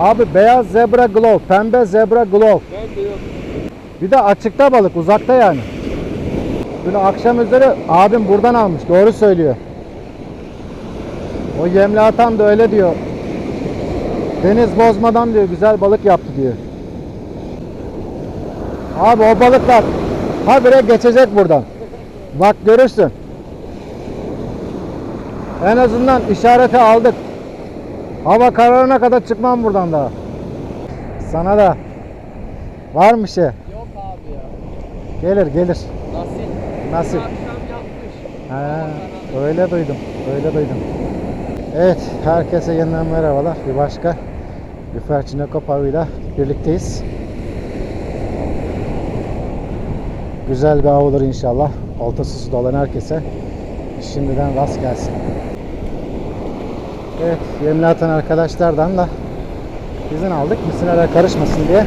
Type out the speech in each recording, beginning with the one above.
Abi beyaz zebra glove, pembe zebra yok. Bir de açıkta balık, uzakta yani. Dün akşam üzeri abim buradan almış. Doğru söylüyor. O yemli atan da öyle diyor. Deniz bozmadan diyor güzel balık yaptı diyor. Abi o balıklar habire geçecek buradan. Bak görürsün. En azından işareti aldık. Hava kararına kadar çıkmam buradan daha. Sana da var mı şey? Yok abi ya. Gelir gelir. Nasip. Nasip. Öyle duydum. Öyle duydum. Evet, herkese yeniden merhabalar. Bir başka Lüfer Çinekop avıyla birlikteyiz. Güzel bir av olur inşallah. Oltası suda olan herkese şimdiden rast gelsin. Evet, yemli atan arkadaşlardan da izin aldık. Misinere karışmasın diye.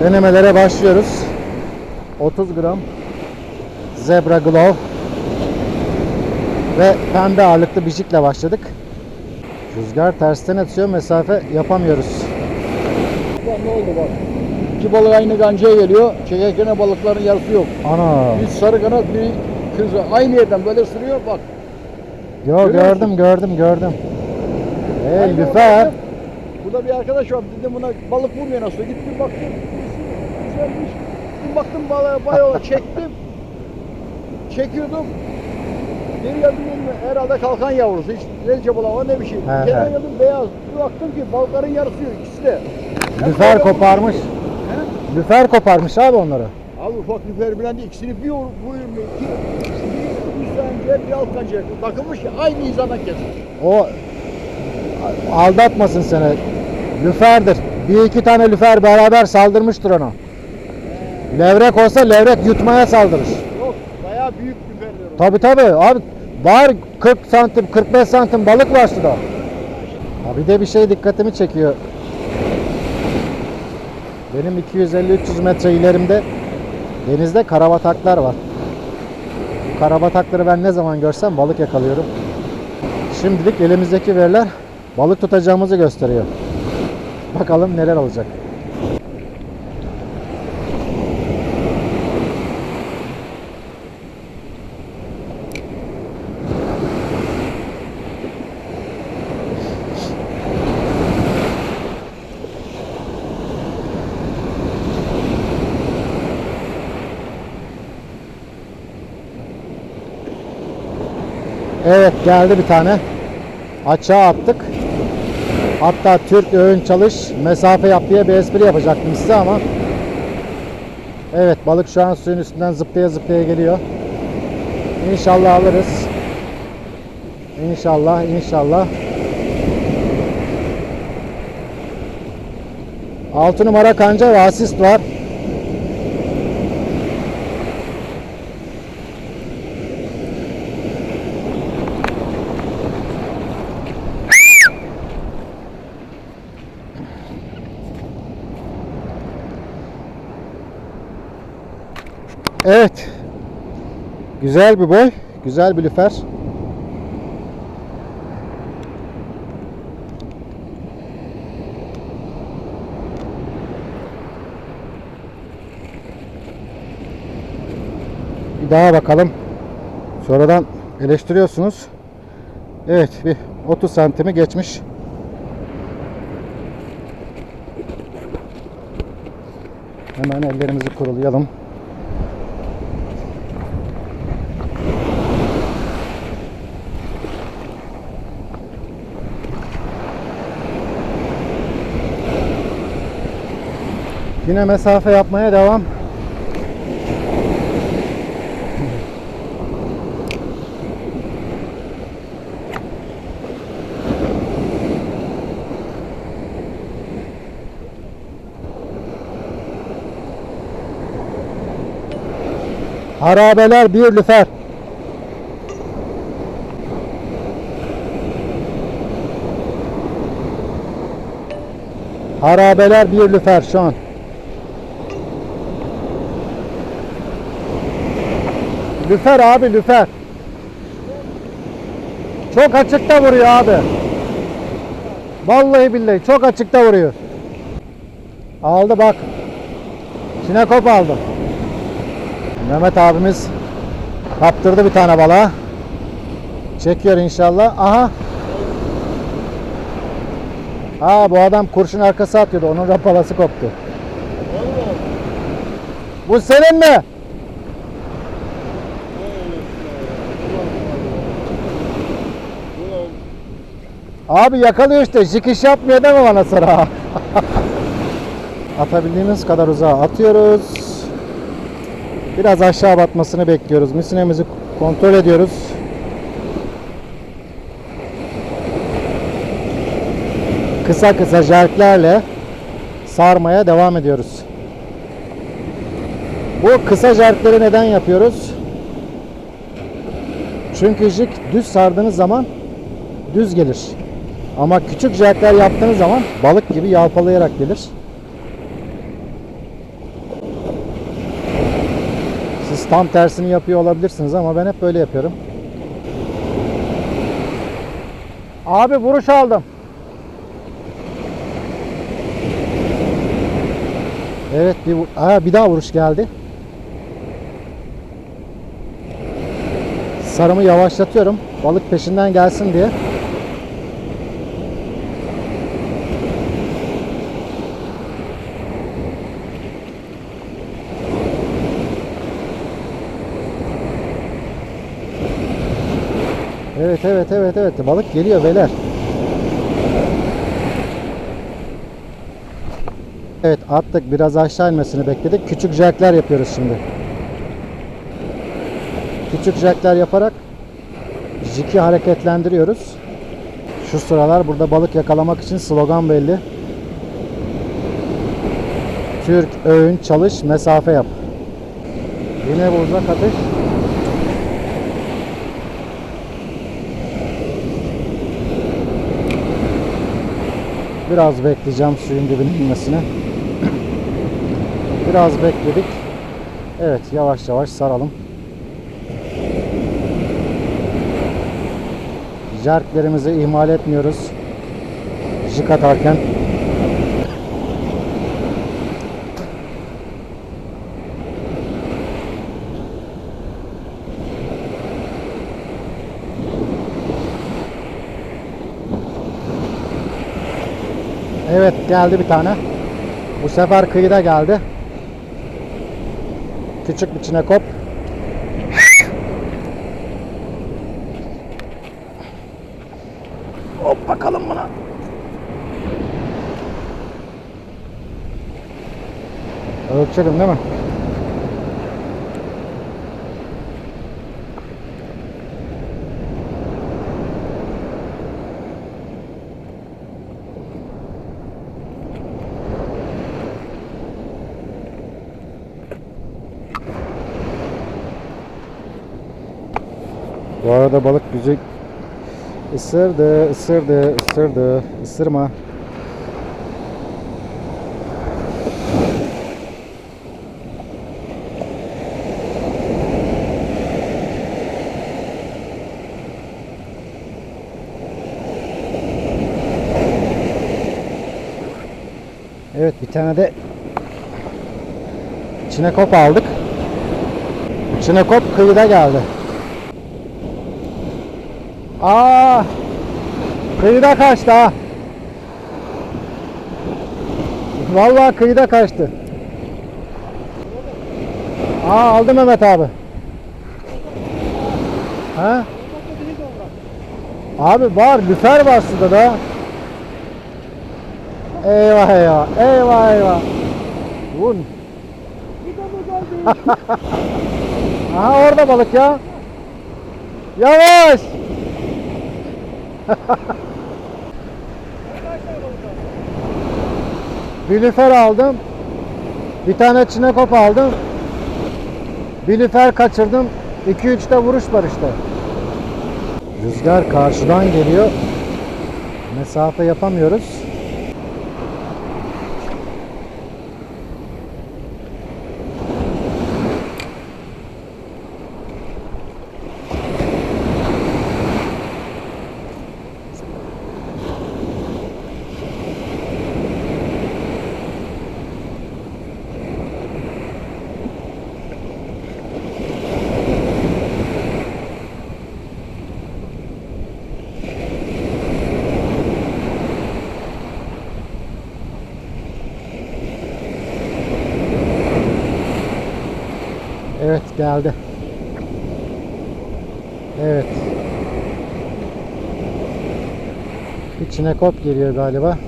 Denemelere başlıyoruz. 30 gram Zebra Glove ve pembe ağırlıklı bijikle başladık. Rüzgar tersten atıyor, mesafe yapamıyoruz. Bak ne oldu bak. İki balık aynı gancaya geliyor. Çekerken balıkların yarısı yok. Ana. Bir sarı kanat bir kız aynı yerden böyle sürüyor bak. Yo, Görüyor gördüm, musun? gördüm, gördüm. Ey Aynı lüfer. orada. Burada bir arkadaş var dedim buna balık vurmuyor nasıl gittim baktım güzelmiş. Gittim baktım balığı bayağı çektim. Çekiyordum. Geri geldim dedim herhalde kalkan yavrusu hiç lezce balığı var ne bir şey. He, Geri he. geldim beyaz. Bir baktım ki balıkların yarısı yok ikisi de. Lüfer koparmış. He? Lüfer koparmış abi onları. Abi ufak lüfer bilen de ikisini bir buyurmuyor. İki, bir üst kancaya bir alt kancaya takılmış ya aynı hizadan kesmiş. O aldatmasın seni. Lüferdir. Bir iki tane lüfer beraber saldırmıştır ona. Levrek olsa levrek yutmaya saldırır. Yok bayağı büyük lüferler. Tabi tabi abi var 40 santim 45 santim balık var suda. Ha bir de bir şey dikkatimi çekiyor. Benim 250-300 metre ilerimde denizde karabataklar var. Karabatakları ben ne zaman görsem balık yakalıyorum. Şimdilik elimizdeki veriler balık tutacağımızı gösteriyor. Bakalım neler olacak. Evet geldi bir tane. Açığa attık. Hatta Türk öğün çalış mesafe yap diye bir espri yapacaktım size ama Evet balık şu an suyun üstünden zıplaya zıplaya geliyor. İnşallah alırız. İnşallah inşallah. 6 numara kanca ve asist var. Evet. Güzel bir boy. Güzel bir lüfer. Bir daha bakalım. Sonradan eleştiriyorsunuz. Evet bir 30 santimi geçmiş. Hemen ellerimizi kurulayalım. Yine mesafe yapmaya devam. Harabeler bir lüfer. Harabeler bir lüfer şu an. Lüfer abi lüfer. Çok açıkta vuruyor abi. Vallahi billahi çok açıkta vuruyor. Aldı bak. Çinekop aldı. Mehmet abimiz kaptırdı bir tane balığa. Çekiyor inşallah. Aha. Aa bu adam kurşun arkası atıyordu. Onun rapalası koptu. Bu senin mi? Abi yakalıyor işte. Jikiş yapmıyor deme bana sıra. Atabildiğimiz kadar uzağa atıyoruz. Biraz aşağı batmasını bekliyoruz. Misinemizi kontrol ediyoruz. Kısa kısa jerklerle sarmaya devam ediyoruz. Bu kısa jerkleri neden yapıyoruz? Çünkü jig düz sardığınız zaman düz gelir. Ama küçük jerkler yaptığınız zaman balık gibi yalpalayarak gelir. Siz tam tersini yapıyor olabilirsiniz ama ben hep böyle yapıyorum. Abi vuruş aldım. Evet bir, Aa, bir daha vuruş geldi. Sarımı yavaşlatıyorum. Balık peşinden gelsin diye. Evet evet evet balık geliyor beyler. Evet attık biraz aşağı inmesini bekledik. Küçük jerkler yapıyoruz şimdi. Küçük jerkler yaparak jiki hareketlendiriyoruz. Şu sıralar burada balık yakalamak için slogan belli. Türk öğün çalış mesafe yap. Yine bu uzak atış. Biraz bekleyeceğim suyun dibine inmesine. Biraz bekledik. Evet yavaş yavaş saralım. Jerklerimizi ihmal etmiyoruz. Jig atarken. Evet geldi bir tane. Bu sefer kıyıda geldi. Küçük bir çinekop. Hop bakalım buna. Ölçelim değil mi? Bu arada balık güzel ısırdı, ısırdı, ısırdı, ısırma. Evet bir tane de çinekop aldık. Çinekop kıyıda geldi. Aa! Kıyıda kaçtı ha. Vallahi kıyıda kaçtı. Aa aldı Mehmet abi. Ha? Abi var, lüfer var suda da. Eyvah eyvah, eyvah eyvah. Vun. Aha orada balık ya. Yavaş. Bir lüfer aldım. Bir tane çinekop aldım. Bir lüfer kaçırdım. 2-3 de vuruş var işte. Rüzgar karşıdan geliyor. Mesafe yapamıyoruz. Evet geldi. Evet. İçine kop geliyor galiba.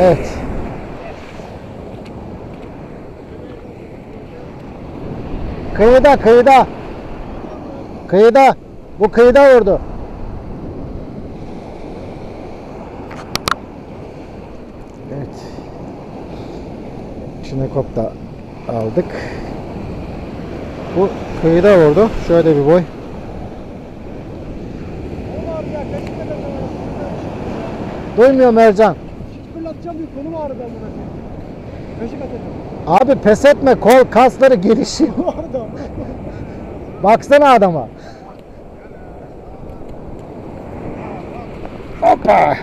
Evet. Kıyıda kıyıda. Kıyıda. Bu kıyıda vurdu. teleskop da aldık. Bu kıyıda vurdu. Şöyle bir boy. Duymuyorum Ercan. Fırlatacağım bir kolum ağrıdı amına Kaşık atacağım. Abi pes etme kol kasları gelişiyor. Baksana adama. Hoppa.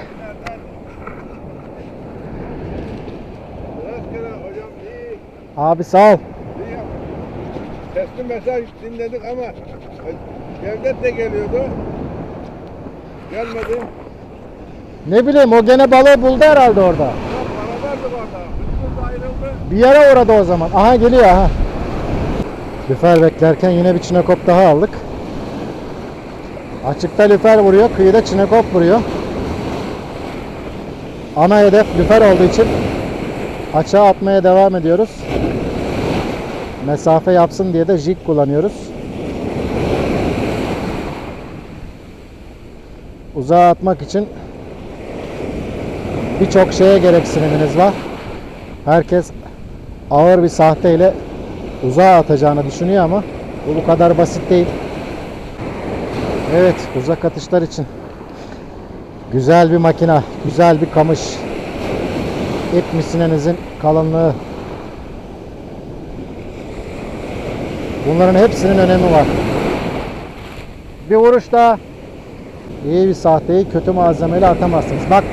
Abi sağ ol. Sesli mesaj dinledik ama Devlet de geliyordu. Gelmedi. Ne bileyim o gene balığı buldu herhalde orada. Para vardı ayrıldı. Bir yere uğradı o zaman. Aha geliyor aha. Lüfer beklerken yine bir çinekop daha aldık. Açıkta lüfer vuruyor, kıyıda çinekop vuruyor. Ana hedef lüfer olduğu için açığa atmaya devam ediyoruz. Mesafe yapsın diye de jig kullanıyoruz. Uzağa atmak için birçok şeye gereksiniminiz var. Herkes ağır bir sahteyle uzağa atacağını düşünüyor ama bu bu kadar basit değil. Evet, uzak atışlar için güzel bir makina, güzel bir kamış. İp misinenizin kalınlığı. Bunların hepsinin önemi var. Bir vuruş daha. İyi bir sahteyi kötü malzemeyle atamazsınız. Bak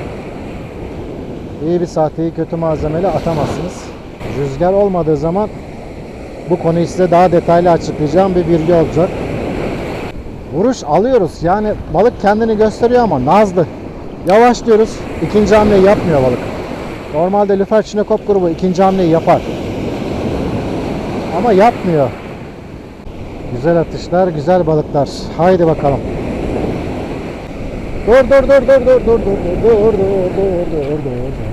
İyi bir sahteyi kötü malzemeyle atamazsınız. Rüzgar olmadığı zaman bu konuyu size daha detaylı açıklayacağım bir bilgi olacak. Vuruş alıyoruz. Yani balık kendini gösteriyor ama nazlı. Yavaş diyoruz. İkinci hamleyi yapmıyor balık. Normalde lüfer çinekop grubu ikinci hamleyi yapar. Ama yapmıyor. Güzel atışlar, güzel balıklar. Haydi bakalım. Dur dur dur dur dur dur dur dur dur dur dur dur dur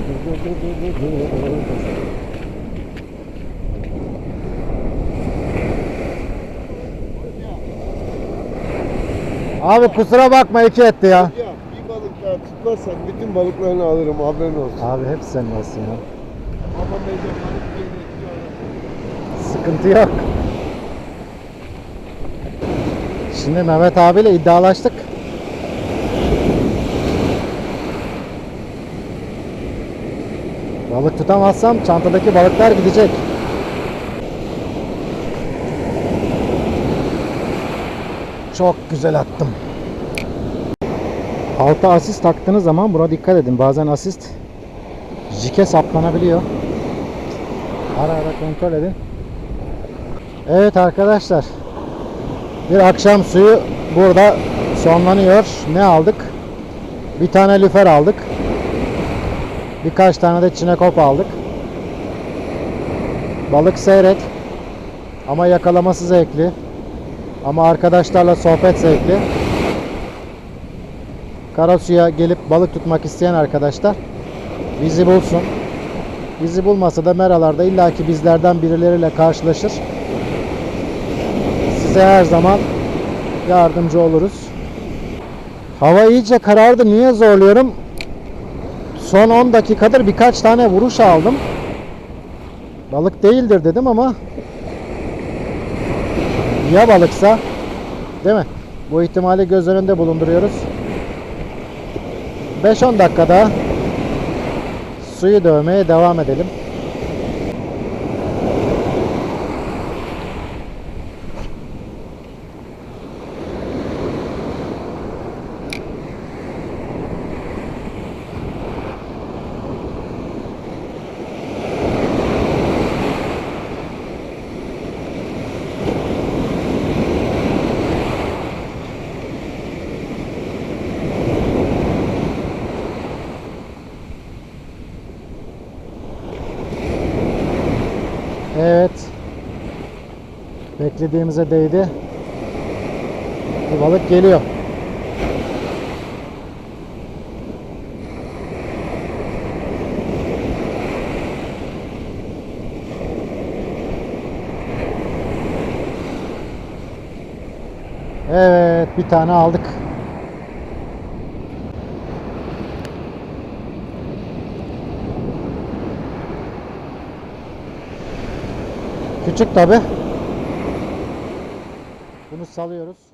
Abi kusura bakma iki etti ya. Ya bir balık daha tutmazsan bütün balıklarını alırım haberin olsun. Abi hep senin olsun ya. Ama mecbur balık geliyor. Sıkıntı yok. Şimdi Mehmet abiyle iddialaştık. Balık tutamazsam çantadaki balıklar gidecek. Çok güzel attım. Alta asist taktığınız zaman buna dikkat edin. Bazen asist jike saplanabiliyor. Ara ara kontrol edin. Evet arkadaşlar. Bir akşam suyu burada sonlanıyor. Ne aldık? Bir tane lüfer aldık. Birkaç tane de çinekop aldık. Balık seyrek. Ama yakalaması zevkli. Ama arkadaşlarla sohbet zevkli. Karasu'ya gelip balık tutmak isteyen arkadaşlar bizi bulsun. Bizi bulmasa da meralarda illaki bizlerden birileriyle karşılaşır. Size her zaman yardımcı oluruz. Hava iyice karardı. Niye zorluyorum? Son 10 dakikadır birkaç tane vuruş aldım. Balık değildir dedim ama ya balıksa değil mi? Bu ihtimali göz önünde bulunduruyoruz. 5-10 dakikada suyu dövmeye devam edelim. Beklediğimize değdi. Bir balık geliyor. Evet, bir tane aldık. Küçük tabi. Bunu salıyoruz.